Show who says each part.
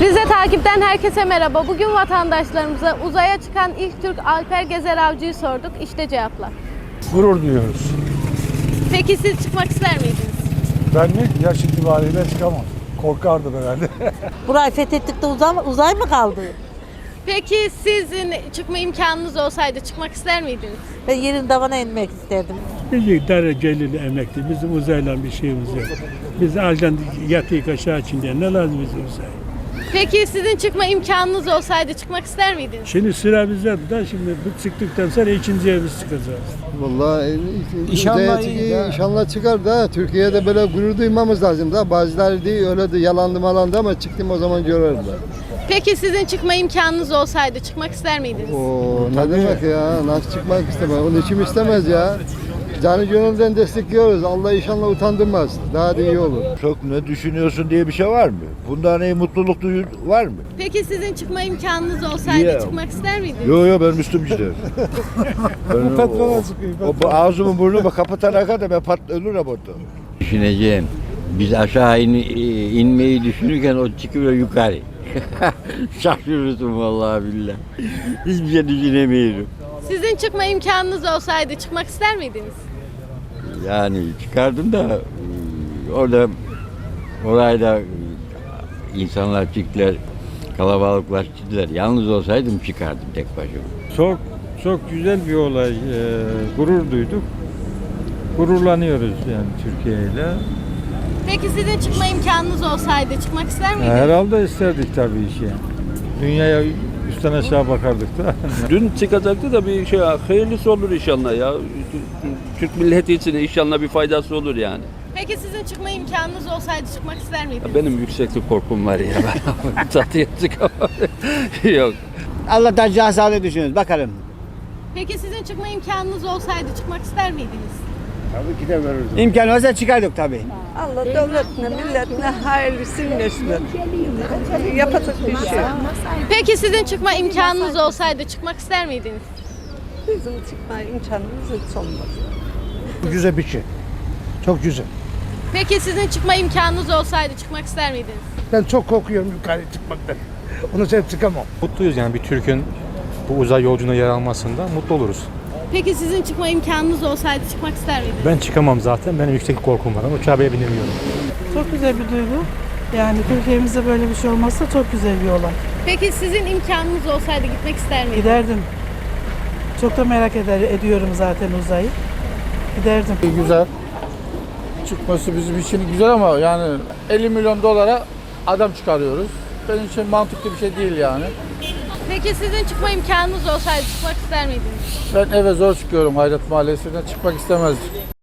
Speaker 1: Rize takipten herkese merhaba. Bugün vatandaşlarımıza uzaya çıkan ilk Türk Alper Gezer Avcı'yı sorduk. İşte cevaplar.
Speaker 2: Gurur duyuyoruz.
Speaker 1: Peki siz çıkmak ister miydiniz?
Speaker 2: Ben mi? Yaş itibariyle çıkamam. Korkardım herhalde.
Speaker 3: Burayı fethettik de uzay, uzay mı kaldı?
Speaker 1: Peki sizin çıkma imkanınız olsaydı çıkmak ister miydiniz?
Speaker 3: Ben yerin davana inmek isterdim.
Speaker 4: Biz dereceli emekli. Bizim uzayla bir şeyimiz yok. Biz aldan yatıyık aşağı içinde. Ne lazım bize uzay?
Speaker 1: Peki sizin çıkma imkanınız olsaydı çıkmak ister miydiniz?
Speaker 4: Şimdi sıra bizde de şimdi bu çıktıktan sonra ikinciye biz çıkacağız.
Speaker 5: Vallahi
Speaker 2: İnşallah
Speaker 5: uzaya
Speaker 2: iyi ya.
Speaker 5: inşallah çıkar da Türkiye'de böyle gurur duymamız lazım da bazıları değil öyle de yalandı malandı ama çıktım o zaman görürler.
Speaker 1: Peki sizin çıkma imkanınız olsaydı çıkmak ister miydiniz?
Speaker 5: Oo ne demek ya nasıl çıkmak istemez onun için istemez ya. Canı gönülden destekliyoruz. Allah inşallah utandırmaz. Daha da iyi olur.
Speaker 6: Çok ne düşünüyorsun diye bir şey var mı? Bundan iyi mutluluk duyu var mı?
Speaker 1: Peki sizin çıkma imkanınız olsaydı
Speaker 6: Ya.
Speaker 1: çıkmak ister miydiniz?
Speaker 6: Yo yo ben Müslüm işte. ben, o, o, bu ağzımı burnumu kapatana kadar ben pat ölürüm orada.
Speaker 7: düşüneceğim. Biz aşağı in, inmeyi düşünürken o çıkıyor yukarı. Şaşırırsın vallahi billahi. Hiçbir şey düşünemiyorum.
Speaker 1: Sizin çıkma imkanınız olsaydı çıkmak ister miydiniz?
Speaker 7: Yani çıkardım da e, orada orayda e, insanlar çıktılar, kalabalıklaştılar. Yalnız olsaydım çıkardım tek başıma.
Speaker 8: Çok çok güzel bir olay. Ee, gurur duyduk. Gururlanıyoruz yani Türkiye ile.
Speaker 1: Peki sizin çıkma imkanınız olsaydı çıkmak ister miydiniz?
Speaker 8: Herhalde isterdik tabii işi. Dünyaya üstten aşağı bakardık da.
Speaker 9: Dün çıkacaktı da bir şey hayırlısı olur inşallah ya. Türk milleti için inşallah bir faydası olur yani.
Speaker 1: Peki sizin çıkma imkanınız olsaydı çıkmak ister miydiniz?
Speaker 9: Benim yükseklik korkum var ya ben çatıya çıkamam. Yok.
Speaker 10: Allah'tan cihazade düşünüyoruz. Bakalım.
Speaker 1: Peki sizin çıkma imkanınız olsaydı çıkmak ister miydiniz?
Speaker 10: İmkan olsa çıkardık tabii.
Speaker 3: Allah devletine, milletine hayırlısını versin. Yapacak bir şey yok.
Speaker 1: Peki sizin çıkma imkanınız olsaydı çıkmak ister miydiniz?
Speaker 3: Bizim çıkma imkanımız hiç olmaz.
Speaker 2: Güzel bir şey. Çok güzel.
Speaker 1: Peki sizin çıkma imkanınız olsaydı çıkmak ister miydiniz?
Speaker 2: Ben çok korkuyorum yukarı çıkmaktan. Onu sen çıkamam.
Speaker 11: Mutluyuz yani bir Türk'ün bu uzay yolculuğuna yer almasından mutlu oluruz.
Speaker 1: Peki sizin çıkma imkanınız olsaydı çıkmak ister miydiniz?
Speaker 11: Ben çıkamam zaten. Benim yüksek korkum var ama uçağa bile binemiyorum.
Speaker 12: Çok güzel bir duygu. Yani Türkiye'mizde böyle bir şey olmazsa çok güzel bir olay.
Speaker 1: Peki sizin imkanınız olsaydı gitmek ister miydiniz?
Speaker 12: Giderdim. Çok da merak eder, ediyorum zaten uzayı. Giderdim.
Speaker 2: Güzel. Çıkması bizim için güzel ama yani 50 milyon dolara adam çıkarıyoruz. Benim için mantıklı bir şey değil yani.
Speaker 1: Peki sizin çıkma imkanınız olsaydı çıkmak ister miydiniz?
Speaker 2: Ben eve zor çıkıyorum Hayrat Mahallesi'ne çıkmak istemezdim.